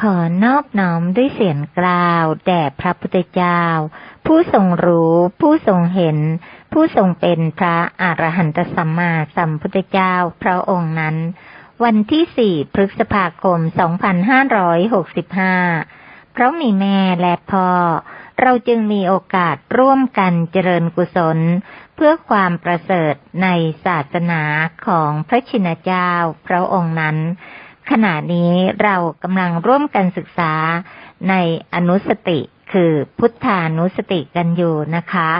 ขอนอบน้อมด้วยเสียงกล่าวแด่พระพุทธเจ้า ผู้ทรงรู้ ผู้ทรงเห็น ผู้ทรงเป็นพระอรหันตสัมมาสัมพุทธเจ้าพระองค์นั้น วันที่สี่พฤษภาคม 2565 เพราะมีแม่และพ่อ เราจึงมีโอกาสร่วมกันเจริญกุศล เพื่อความประเสริฐในศาสนาของพระชินเจ้าพระองค์นั้น ขณะนี้เรากำลังร่วมกันศึกษาในอนุสติคือพุทธานุสติกันอยู่นะคะ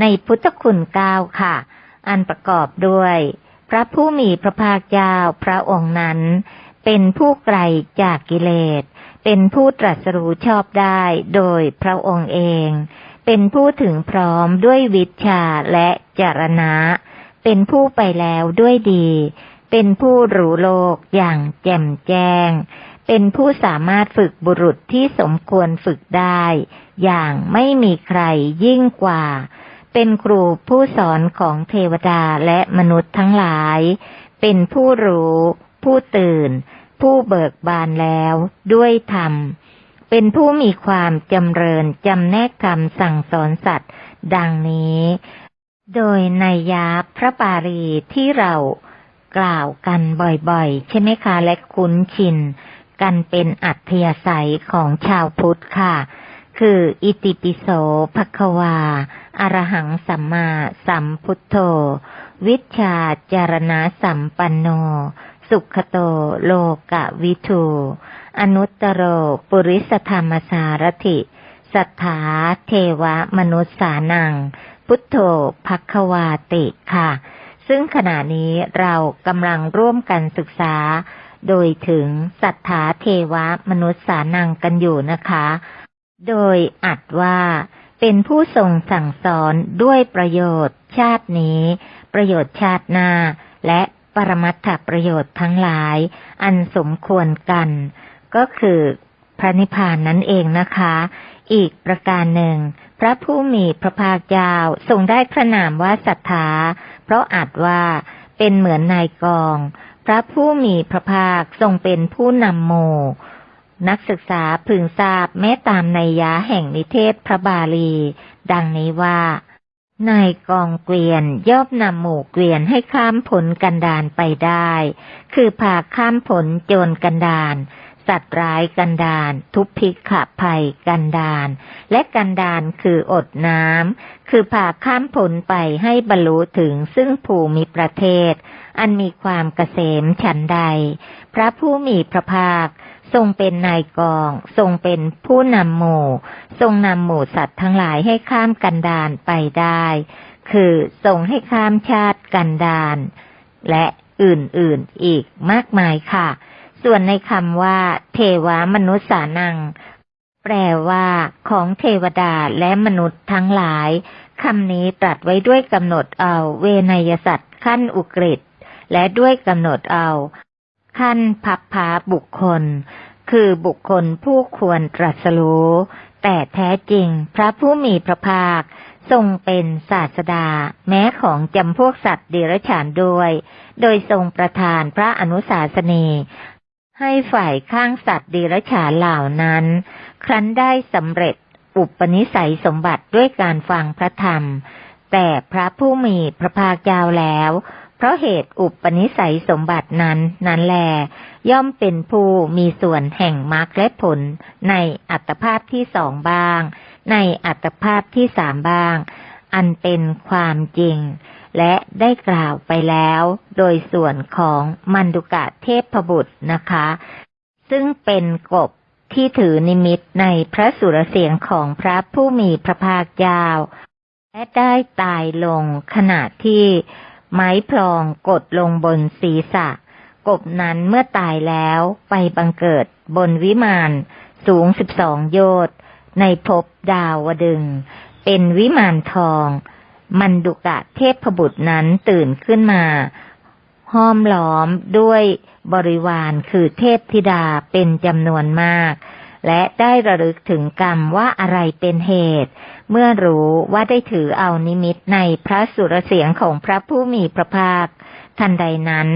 ในพุทธคุณเก้าค่ะ อันประกอบด้วย พระผู้มีพระภาคเจ้าพระองค์นั้น เป็นผู้ไกลจากกิเลส เป็นผู้ตรัสรู้ชอบได้โดยพระองค์เอง เป็นผู้ถึงพร้อมด้วยวิชาและจารณะ เป็นผู้ไปแล้วด้วยดี เป็นผู้รู้โลกอย่างแจ่มแจ้ง เป็นผู้สามารถฝึกบุรุษที่สมควรฝึกได้ อย่างไม่มีใครยิ่งกว่า เป็นครูผู้สอนของเทวดาและมนุษย์ทั้งหลาย เป็นผู้รู้ ผู้ตื่น ผู้เบิกบานแล้วด้วยธรรม เป็นผู้มีความจำเริญจำแนกธรรมสั่งสอนสัตว์ ดังนี้โดยในยยาพระปารีที่เรา กล่าวกันบ่อยๆ ใช่ไหมคะ และคุ้นชิน กันเป็นอัธยาศัยของชาวพุทธค่ะ คืออิติปิโสภควาอรหังสัมมาสัมพุทโธ วิชาจารณะสัมปันโน สุขโตโลกะวิทูอนุตตโรปุริสธรรมสารถิสัทธาเทวมนุษสานัง พุทโธภควาติค่ะ ซึ่งขณะนี้เรากำลังร่วมกันศึกษา โดยถึงสัทธาเทวะมนุษย์สานังกันอยู่นะคะ โดยอัดว่าเป็นผู้ทรงสั่งสอนด้วยประโยชน์ชาตินี้ ประโยชน์ชาติหน้า และปรมัตถประโยชน์ทั้งหลาย อันสมควรกัน ก็คือ พระนิพพานนั่นเองนะคะ อีกประการหนึ่ง พระผู้มีพระภาคเจ้าทรงได้พระนามว่าศรัทธา เพราะอาจว่าเป็นเหมือนนายกอง พระผู้มีพระภาคทรงเป็นผู้นำโม นักศึกษาพึงทราบแม้ตามในยยะแห่งนิเทศพระบาลี ดังนี้ว่านายกองเกวียนย่อมนำหมู่เกวียนให้ข้ามผลกันดานไปได้ คือพาข้ามผลโจรกันดาน สัตว์ร้ายกันดาน ทุพพิกขภัยกันดานและกันดานคืออดน้ำคือพาข้ามผลไปให้บรรลุถึงซึ่งภูมิประเทศ อันมีความเกษมฉันใด พระผู้มีพระภาคทรงเป็นนายกอง ทรงเป็นผู้นำหมู่ ทรงนำหมู่สัตว์ทั้งหลายให้ข้ามกันดานไปได้ คือทรงให้ข้ามชาติกันดานและอื่นๆอีกมากมายค่ะ ส่วนในคำว่า เทวมนุษย์สานัง แปลว่าของเทวดาและมนุษย์ทั้งหลายคำนี้ตรัสไว้ด้วยกำหนดเอาเวนยสัตว์ขั้นอุกฤษและด้วยกำหนดเอา ขั้นพับพาบุคคล คือบุคคลผู้ควรตรัสรู้แต่แท้จริงพระผู้มีพระภาค ทรงเป็นศาสดา แม้ของจำพวกสัตว์เดรัจฉานด้วย โดยทรงประทานพระอนุสาสนี ให้ฝ่ายข้างสัตว์เดรัจฉานเหล่านั้น ครั้นได้สำเร็จอุปนิสัยสมบัติด้วยการฟังพระธรรม แต่พระผู้มีพระภาคเจ้าแล้ว เพราะเหตุอุปนิสัยสมบัตินั้นนั้นแล ย่อมเป็นผู้มีส่วนแห่งมรรคและผล ในอัตภาพที่สองบ้าง ในอัตภาพที่สามบ้าง อันเป็นความจริง และได้กล่าวไปแล้ว โดยส่วนของมันดุกะเทพบุตรนะคะ ซึ่งเป็นกบที่ถือนิมิตในพระสุรเสียงของพระผู้มีพระภาคเจ้า และได้ตายลงขณะที่ไม้พลองกดลงบนศีรษะ กบนั้นเมื่อตายแล้วไปบังเกิดบนวิมานสูงสิบสองโยชน์ในภพดาวดึง เป็นวิมานทอง มันดุกะเทพบุตรนั้นตื่นขึ้นมา ห้อมล้อมด้วยบริวารคือเทพธิดาเป็นจำนวนมาก และได้ระลึกถึงกรรมว่าอะไรเป็นเหตุ เมื่อรู้ว่าได้ถือเอานิมิตในพระสุรเสียงของพระผู้มีพระภาค ทันใดนั้น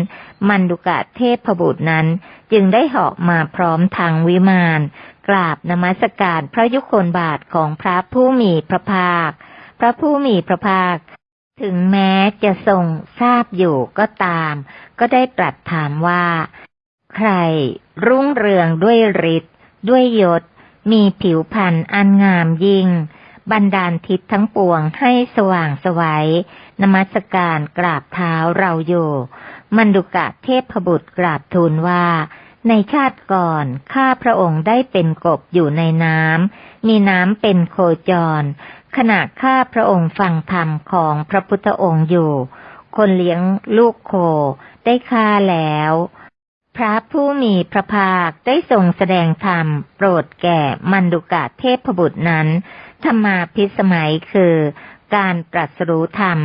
มันดุกะเทพบุตรนั้นจึงได้เหาะมาพร้อมทางวิมาน กราบนมัสการพระยุคลบาทของพระผู้มีพระภาค พระผู้มีพระภาค ถึงแม้จะทรงทราบอยู่ก็ตาม ก็ได้ตรัสถามว่า ใครรุ่งเรืองด้วยฤทธิ์ด้วยยศ มีผิวพรรณอันงามยิ่งบันดาลทิศทั้งปวงให้สว่างสวัยนมัสการกราบเท้าเราอยู่มันดุกะเทพบุตรกราบทูลว่า ในชาติก่อนข้าพระองค์ได้เป็นกบอยู่ในน้ำมีน้ำเป็นโคจร ขณะข้าพระองค์ฟังธรรมของพระพุทธองค์อยู่ คนเลี้ยงลูกโคได้ฆ่าแล้ว พระผู้มีพระภาคได้ทรงแสดงธรรม โปรดแก่มันดุกะเทพบุตรนั้นธรรมาพิสมัยคือการตรัสรู้ธรรม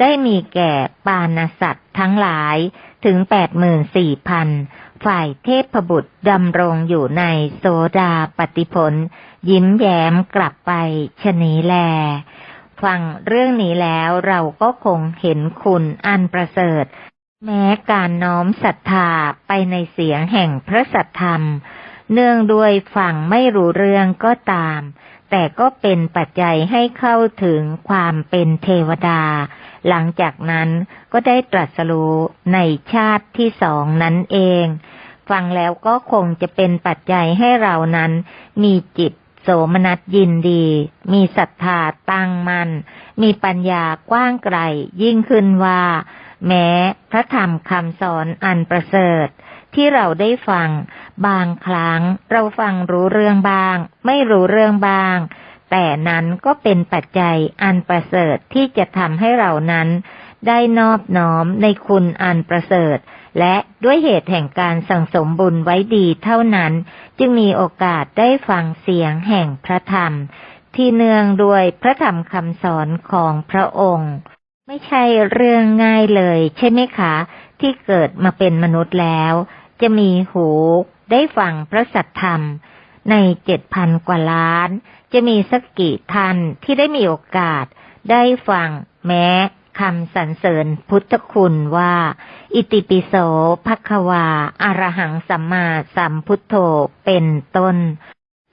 ได้มีแก่ปานสัตว์ทั้งหลายถึงแปดหมื่นสี่พัน ฝ่ายเทพบุตรดำรงอยู่ในโสดาปฏิพลยิ้มแย้มกลับไปชนีแล ฟังเรื่องนี้แล้วเราก็คงเห็นคุณอันประเสริฐ แม้การน้อมศรัทธาไปในเสียงแห่งพระสัทธรรม เนื่องด้วยฟังไม่รู้เรื่องก็ตาม แต่ก็เป็นปัจจัยให้เข้าถึงความเป็นเทวดา หลังจากนั้นก็ได้ตรัสรู้ในชาติที่สองนั้นเอง ฟังแล้วก็คงจะเป็นปัจจัยให้เรานั้น มีจิตโสมนัสยินดี มีศรัทธาตั้งมัน่น มีปัญญากว้างไกลยิ่งขึ้นว่า แม้พระธรรมคำสอนอันประเสริฐ ที่เราได้ฟัง บางครั้งเราฟังรู้เรื่องบ้าง ไม่รู้เรื่องบ้าง แต่นั้นก็เป็นปัจจัยอันประเสริฐที่จะทำให้เรานั้น ได้นอบน้อมในคุณอันประเสริฐ และด้วยเหตุแห่งการสั่งสมบุญไว้ดีเท่านั้น จึงมีโอกาสได้ฟังเสียงแห่งพระธรรม ที่เนื่องด้วยพระธรรมคำสอนของพระองค์ไม่ใช่เรื่องง่ายเลยใช่ไหมคะ ที่เกิดมาเป็นมนุษย์แล้ว จะมีหูได้ฟังพระสัทธรรม ในเจ็ดพันกว่าล้าน จะมีสักกี่ท่านที่ได้มีโอกาส ได้ฟังแม้คำสรรเสริญพุทธคุณว่า อิติปิโสภควาอารหังสัมมาสัมพุทโธเป็นต้น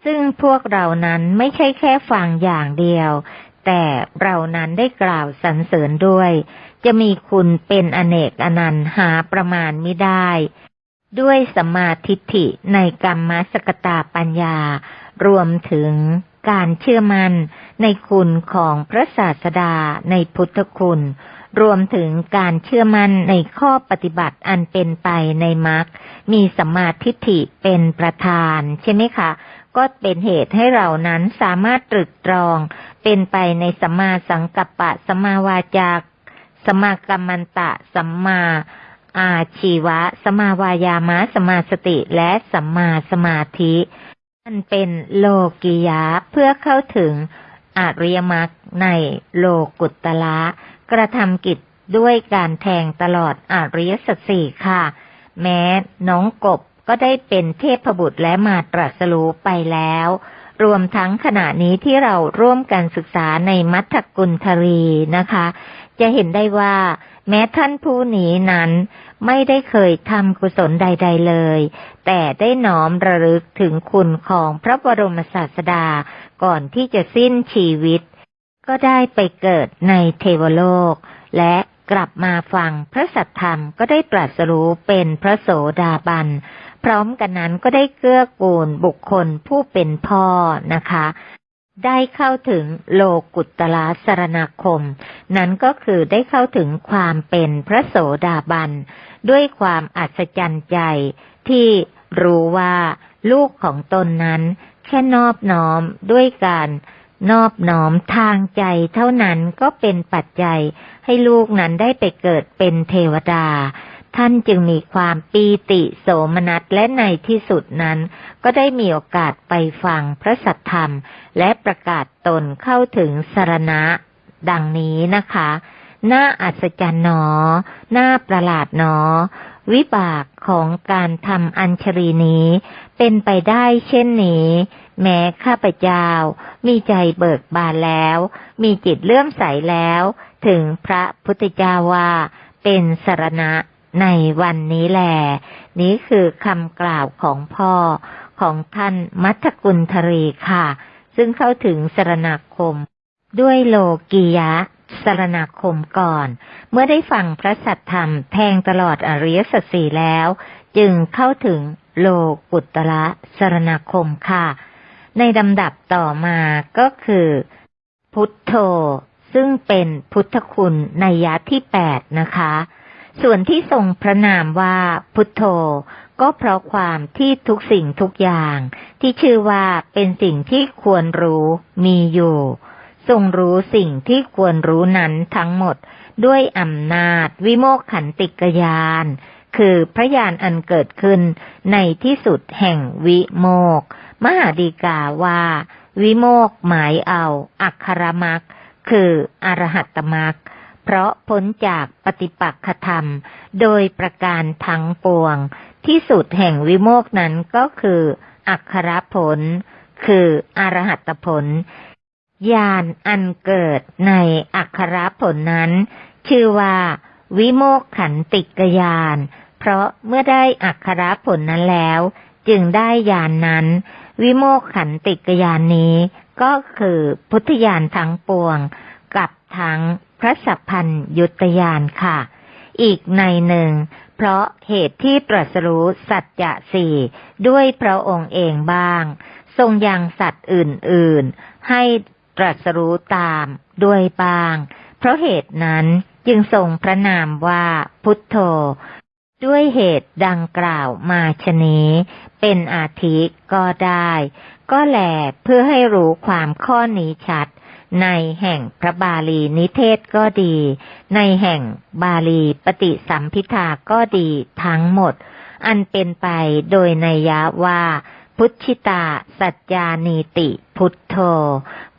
ซึ่งพวกเรานั้นไม่ใช่แค่ฟังอย่างเดียว แต่เรานั้นได้กล่าวสรรเสริญด้วย จะมีคุณเป็นอเนกอนันต์หาประมาณไม่ได้ ด้วยสมาธิิในกรรมสกตาปัญญา รวมถึงการเชื่อมัน่นในคุณของพระศาสดาในพุทธคุณ รวมถึงการเชื่อมั่นในข้อปฏิบัติอันเป็นไปในมรรคมีสมาธิิเป็นประธานใช่ไหมคะก็เป็นเหตุให้เรานั้นสามารถตรึกตรอง เป็นไปในสัมมาสังกัปปะสัมมาวาจาสมากรรมันตะสัมมา อาชีวะ สมาวายามะสมาสติและสัมมาสมาธิมันเป็นโลกิยะเพื่อเข้าถึงอริยมรรคในโลกุตตละกระทำกิจด้วยการแทงตลอดอริยสัจสี่ค่ะ แม้น้องกบก็ได้เป็นเทพบุตรและมาตรัสรู้ไปแล้ว รวมทั้งขณะนี้ที่เราร่วมกันศึกษาในมัทธกุลทรีนะคะ จะเห็นได้ว่า แม้ท่านผู้นี้นั้น ไม่ได้เคยทำกุศลใด ๆเลย แต่ได้น้อมระลึกถึงคุณของพระบรมศาสดาก่อนที่จะสิ้นชีวิต ก็ได้ไปเกิดในเทวโลก และกลับมาฟังพระสัทธรรมก็ได้ตรัสรู้เป็นพระโสดาบัน พร้อมกันนั้นก็ได้เกื้อกูลบุคคลผู้เป็นพ่อนะคะ ได้เข้าถึงโลกุตละสรณคม นั้นก็คือได้เข้าถึงความเป็นพระโสดาบัน ด้วยความอัศจรรย์ใจที่รู้ว่าลูกของตนนั้น แค่นอบน้อมด้วยการนอบน้อมทางใจเท่านั้นก็เป็นปัจจัยให้ลูกนั้นได้ไปเกิดเป็นเทวดา ท่านจึงมีความปีติโสมนัสและในที่สุดนั้น ก็ได้มีโอกาสไปฟังพระสัทธรรม และประกาศตนเข้าถึงสารณะ ดังนี้นะคะน่าอัศจรรย์หนอน่าประหลาดหนอ วิบากของการทำอัญชรีนี้ เป็นไปได้เช่นนี้ แม้ข้าพเจ้า มีใจเบิกบานแล้ว มีจิตเลื่อมใสแล้ว ถึงพระพุทธเจ้าว่า เป็นสารณะ ในวันนี้แหลนี้คือคำกล่าวของพ่อของท่านมัทกุลทรีค่ะ ซึ่งเข้าถึงสรณคม ด้วยโลกียะสรณคมก่อน เมื่อได้ฟังพระสัทธรรมแทงตลอดอริยสัจสีแล้ว จึงเข้าถึงโลกุตระสรณคมค่ะ ในลำดับต่อมาก็คือ พุทโธ ซึ่งเป็นพุทธคุณในยะที่แปดนะคะ ส่วนที่ทรงพระนามว่าพุทโธ ก็เพราะความที่ทุกสิ่งทุกอย่าง ที่ชื่อว่าเป็นสิ่งที่ควรรู้มีอยู่ ทรงรู้สิ่งที่ควรรู้นั้นทั้งหมด ด้วยอำนาจวิโมกขันติกยานคือพระญาณอันเกิดขึ้นในที่สุดแห่งวิโมก มหาดีกาว่า วิโมกหมายเอา อัคครมักคืออรหัตตมัก เพราะพ้นจากปฏิปักษธรรม โดยประการทั้งปวง ที่สุดแห่งวิโมกนั้นก็คือ อัคครผล คืออรหัตผลญาณอันเกิดในอัคครผลนั้น ชื่อว่า วิโมกขันติกญาณเพราะเมื่อได้อักขรผลนั้นแล้ว จึงได้ญาณนนั้น วิโมกขันติกญาณนนี้ ก็คือพุทธญาณทั้งปวง กับทั้ง พระสัพพัญยุตญาณค่ะ อีกในหนึ่ง เพราะเหตุที่ตรัสรู้สัจจะสี่ด้วยพระองค์เองบ้าง ทรงยังสัตว์อื่น ๆ ให้ตรัสรู้ตามด้วยบ้าง เพราะเหตุนั้นจึงทรงพระนามว่าพุทโธ ด้วยเหตุดังกล่าวมาชนี้ เป็นอาทิก็ได้ ก็แลเพื่อให้รู้ความข้อนี้ชัด ในแห่งพระบาลีนิเทศก็ดี ในแห่งบาลีปฏิสัมพิทาก็ดีทั้งหมด อันเป็นไปโดยนัยยะว่า พุทธิตา สัจจานีติพุทโธ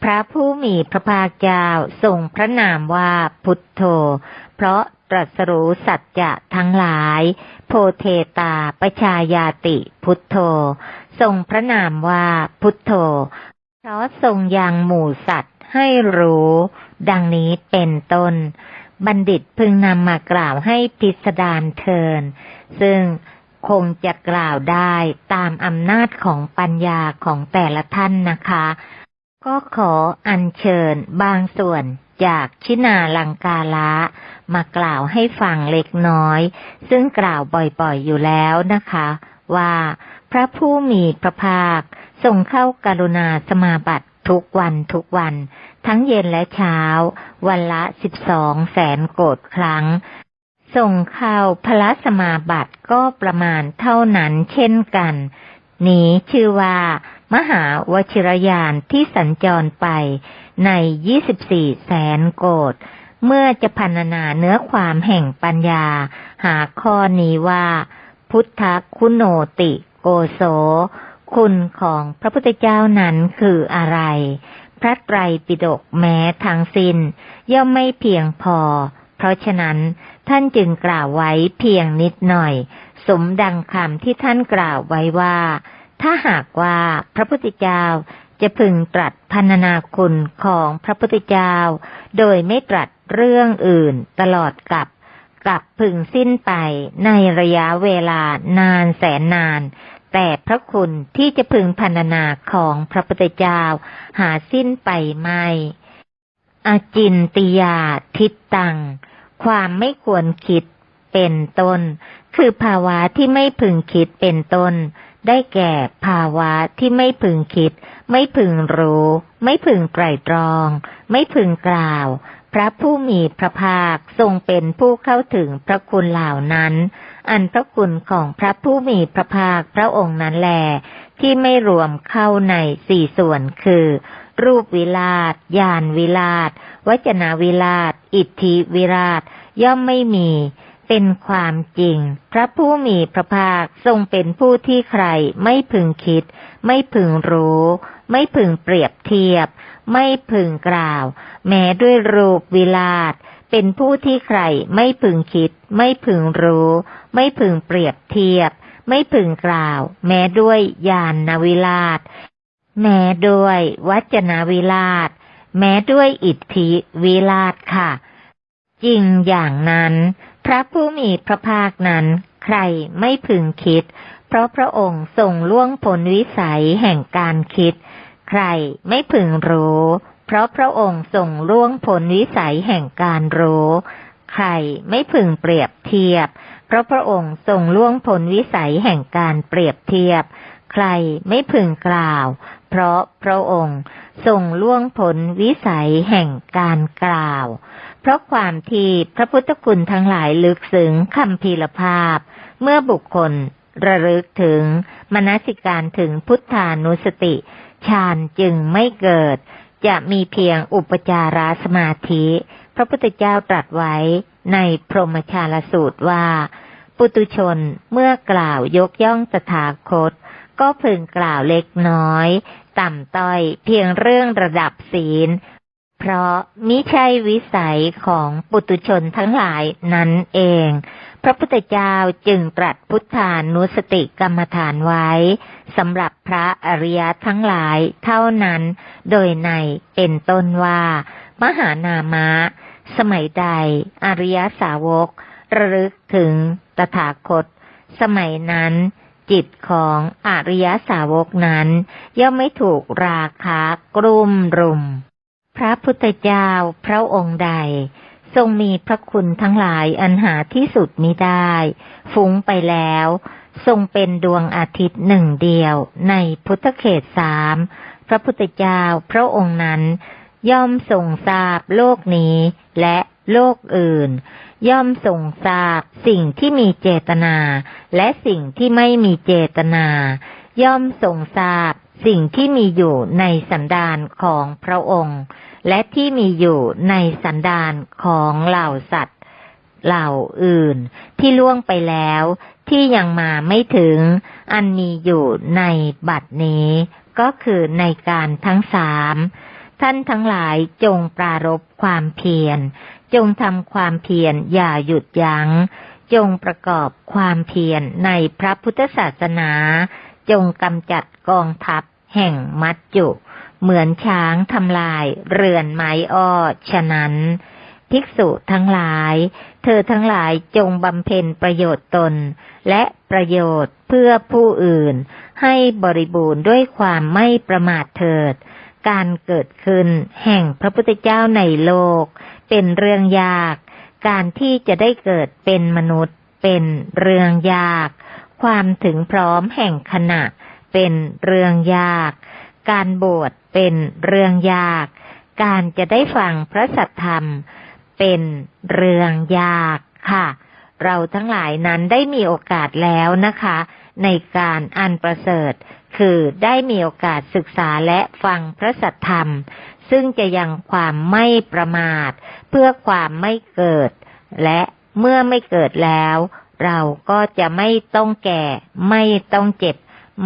พระผู้มีพระภาคเจ้าทรงพระนามว่าพุทโธ เพราะตรัสรู้สัจจะทั้งหลาย โพเทตาปชายาติพุทโธ ทรงพระนามว่าพุทโธ เพราะทรงยังหมู่สัตว ให้รู้ ดังนี้เป็นต้น บัณฑิตพึงนำมากล่าวให้พิสดารเทิน ซึ่งคงจะกล่าวได้ตามอำนาจของปัญญาของแต่ละท่านนะคะ ก็ขออัญเชิญบางส่วนจากชินาลังกาละมากล่าวให้ฟังเล็กน้อย ซึ่งกล่าวบ่อยๆอยู่แล้วนะคะ ว่าพระผู้มีพระภาคทรงเข้ากรุณาสมาบัติ ทุกวันทุกวัน ทั้งเย็นและเช้า วันละสิบสองแสนโกดครั้ง ส่งเข้าพระสมาบัติก็ประมาณเท่านั้นเช่นกัน นี้ชื่อว่า มหาวชิรยานที่สัญจรไปใน24แสนโกดเมื่อจะพันนาเนื้อความแห่งปัญญา หาข้อนี้ว่า พุทธคุณโนติโกโส คุณของพระพุทธเจ้านั้นคืออะไร พระไตรปิฎกแม้ทางสิน้น ย่อมไม่เพียงพอ เพราะฉะนั้นท่านจึงกล่าวไว้เพียงนิดหน่อย สมดังคำที่ท่านกล่าวไว้ว่า ถ้าหากว่าพระพุทธเจ้าจะพึงตรัสพันนาคุณของพระพุทธเจ้า โดยไม่ตรัสเรื่องอื่นตลอดกับกับพึงสิ้นไปในระยะเวลานานแสนนาน แต่พระคุณที่จะพึงพันนาของพระพุทธเจ้า หาสิ้นไปไม่อาจินติยาทิตตัง ความไม่ควรคิดเป็นต้น คือภาวะที่ไม่พึงคิดเป็นต้น ได้แก่ภาวะที่ไม่พึงคิด ไม่พึงรู้ ไม่พึงไตรตรอง ไม่พึงกล่าว พระผู้มีพระภาคทรงเป็นผู้เข้าถึงพระคุณเหล่านั้น อันพระคุณของพระผู้มีพระภาคพระองค์นั้นแล ที่ไม่รวมเข้าในสี่ส่วนคือ รูปวิราชญาณวิราชวจนาวิราช อิทธิวิราช ย่อมไม่มี เป็นความจริง พระผู้มีพระภาคทรงเป็นผู้ที่ใครไม่พึงคิด ไม่พึงรู้ ไม่พึงเปรียบเทียบ ไม่พึงกล่าว แม้ด้วยรูปวิราชเป็นผู้ที่ใครไม่พึงคิด ไม่พึงรู้ ไม่พึงเปรียบเทียบ ไม่พึงกล่าว แม้ด้วยญาณวิราชแม้ด้วยวัจนาวิราชแม้ด้วยอิทธิวิราชค่ะ จริงอย่างนั้น พระผู้มีพระภาคนั้น ใครไม่พึงคิด เพราะพระองค์ทรงล่วงพ้นวิสัยแห่งการคิด ใครไม่พึงรู้ เพราะพระองค์ทรงล่วงพ้นวิสัยแห่งการรู้ ใครไม่พึงเปรียบเทียบ เพราะพระองค์ทรงล่วงพ้นวิสัยแห่งการเปรียบเทียบ ใครไม่พึงกล่าว เพราะพระองค์ทรงล่วงพ้นวิสัยแห่งการกล่าว เพราะความที่พระพุทธคุณทั้งหลายลึกซึ้งคำพีรภาพ เมื่อบุคคลระลึกถึงมนสิการถึงพุทธานุสติฌานจึงไม่เกิด จะมีเพียงอุปจารสมาธิ พระพุทธเจ้าตรัสไว้ในพรหมชาลสูตรว่า ปุตุชนเมื่อกล่าวยกย่องสถาคต ก็พึงกล่าวเล็กน้อย ต่ำต้อยเพียงเรื่องระดับศีล เพราะมิใช่วิสัยของปุตุชนทั้งหลายนั้นเอง พระพุทธเจ้าจึงตรัสพุทธานุสติกรรมฐานไว้สำหรับพระอริยทั้งหลายเท่านั้น โดยในเป็นต้นว่า มหานามะ สมัยใด อริยสาวกระลึกถึงตถาคต สมัยนั้น จิตของอริยสาวกนั้น ย่อมไม่ถูกราคะกลุ่มรุม พระพุทธเจ้าพระองค์ใด ทรงมีพระคุณทั้งหลายอันหาที่สุดมิได้ ฟุ้งไปแล้ว ทรงเป็นดวงอาทิตย์หนึ่งเดียวในพุทธเขตสามพระพุทธเจ้าพระองค์นั้น ย่อมทรงทราบโลกนี้และ โลกอื่น ย่อมทรงทราบ สิ่งที่มีเจตนา และสิ่งที่ไม่มีเจตนา ย่อมทรงทราบ สิ่งที่มีอยู่ในสันดานของพระองค์ และที่มีอยู่ในสันดานของเหล่าสัตว์ เหล่าอื่น ที่ล่วงไปแล้วที่ยังมาไม่ถึง อันมีอยู่ในบัดนี้ ก็คือในการทั้งสามท่านทั้งหลายจงปรารบความเพียร จงทำความเพียรอย่าหยุดยัง้ง จงประกอบความเพียรในพระพุทธศาสนา จงกำจัดกองทัพแห่งมัจจุ เหมือนช้างทำลายเรือนไม้อ้อฉะนั้น ภิกษุทั้งหลาย เธอทั้งหลายจงบำเพ็ญประโยชน์ตน และประโยชน์เพื่อผู้อื่น ให้บริบูรณ์ด้วยความไม่ประมาทเถิด การเกิดขึ้นแห่งพระพุทธเจ้าในโลก เป็นเรื่องยาก การที่จะได้เกิดเป็นมนุษย์ เป็นเรื่องยาก ความถึงพร้อมแห่งขณะ เป็นเรื่องยาก การบวชเป็นเรื่องยาก การจะได้ฟังพระสัทธรรม เป็นเรื่องยากค่ะ เราทั้งหลายนั้นได้มีโอกาสแล้วนะคะ ในการอันประเสริฐคือได้มีโอกาสศึกษาและฟังพระสัทธรรม ซึ่งจะยังความไม่ประมาท เพื่อความไม่เกิด และเมื่อไม่เกิดแล้ว เราก็จะไม่ต้องแก่ ไม่ต้องเจ็บ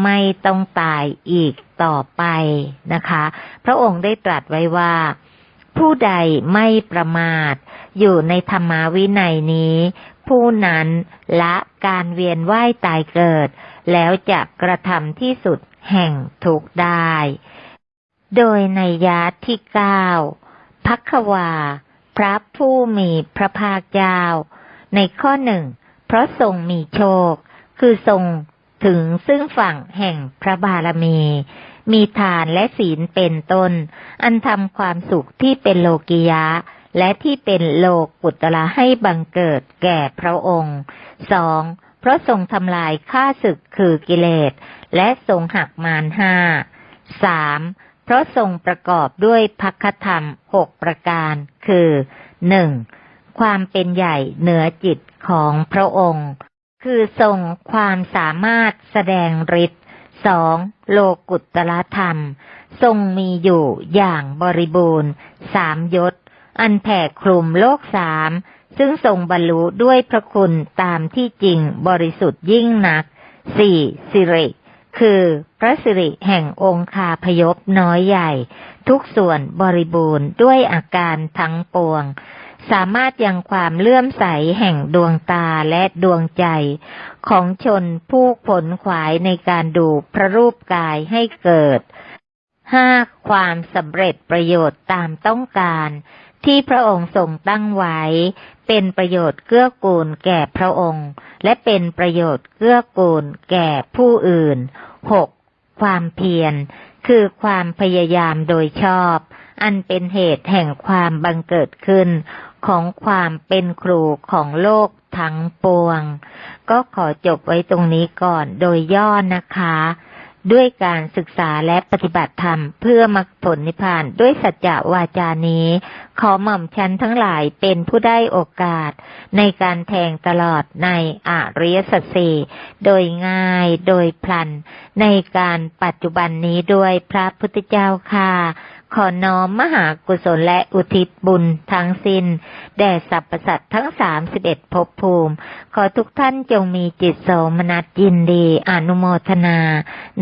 ไม่ต้องตายอีกต่อไปนะคะ พระองค์ได้ตรัสไว้ว่า ผู้ใดไม่ประมาท อยู่ในธรรมาวินัยนี้ ผู้นั้นละการเวียนว่ายตายเกิด แล้วจะกระทำที่สุดแห่งทุกได้ โดยในยาที่เก้าพักวา พระผู้มีพระภาคเจ้า ในข้อหนึ่ง เพราะทรงมีโชค คือทรงถึงซึ่งฝั่งแห่งพระบารมี มีทานและศีลเป็นต้น อันทำความสุขที่เป็นโลกิยะ และที่เป็นโลกุตละให้บังเกิดแก่พระองค์สองเพราะทรงทำลายข้าศึกคือกิเลส และทรงหักมารห้าสาม ราะทรงประกอบด้วยพักธรรมหกประการ คือหนึ่งความเป็นใหญ่เหนือจิตของพระองค์ คือทรงความสามารถแสดงฤทธิ์สองโลกุตละธรรม ทรงมีอยู่อย่างบริบูรณ์สามยศ อันแผ่คลุมโลกสามซึ่งทรงบรรลุด้วยพระคุณตามที่จริงบริสุทธิ์ยิ่งนักสี่สิริ คือพระสิริแห่งองคาพยพน้อยใหญ่ ทุกส่วนบริบูรณ์ด้วยอาการทั้งปวง สามารถยังความเลื่อมใสแห่งดวงตาและดวงใจ ของชนผู้ผลขวายในการดูพระรูปกายให้เกิดห้าความสำเร็จประโยชน์ตามต้องการ ที่พระองค์ทรงตั้งไว้ เป็นประโยชน์เกื้อกูลแก่พระองค์ และเป็นประโยชน์เกื้อกูลแก่ผู้อื่นหกความเพียร คือความพยายามโดยชอบ อันเป็นเหตุแห่งความบังเกิดขึ้น ของความเป็นครูของโลกทั้งปวง ก็ขอจบไว้ตรงนี้ก่อนโดยย่อนะคะ ด้วยการศึกษาและปฏิบัติธรรม เพื่อมรรคผลนิพพานด้วยสัจจะวาจานี้ ขอหม่อมชันทั้งหลายเป็นผู้ได้โอกาส ในการแทงตลอดในอริยสัจสี่โดยง่ายโดยพลัน ในการปัจจุบันนี้ด้วยพระพุทธเจ้าค่ะ ขอน้อมมหากุศลและอุทิศบุญทั้งสิ้น แด่สรรพสัตว์ทั้งสามสิบเอ็ดภพภูมิ ขอทุกท่านจงมีจิตโสมนัสยินดีอนุโมทนา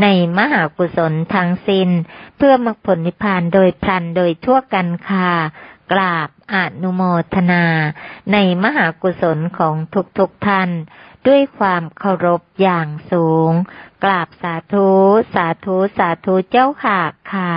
ในมหากุศลทั้งสิ้น เพื่อมรรคผลนิพพานโดยพลันโดยทั่วกันค่ะ กราบอนุโมทนา ในมหากุศลของทุกๆทท่าน ด้วยความเคารพอย่างสูง กราบสาธุ สาธุ สาธุเจ้าค่ะค่ะ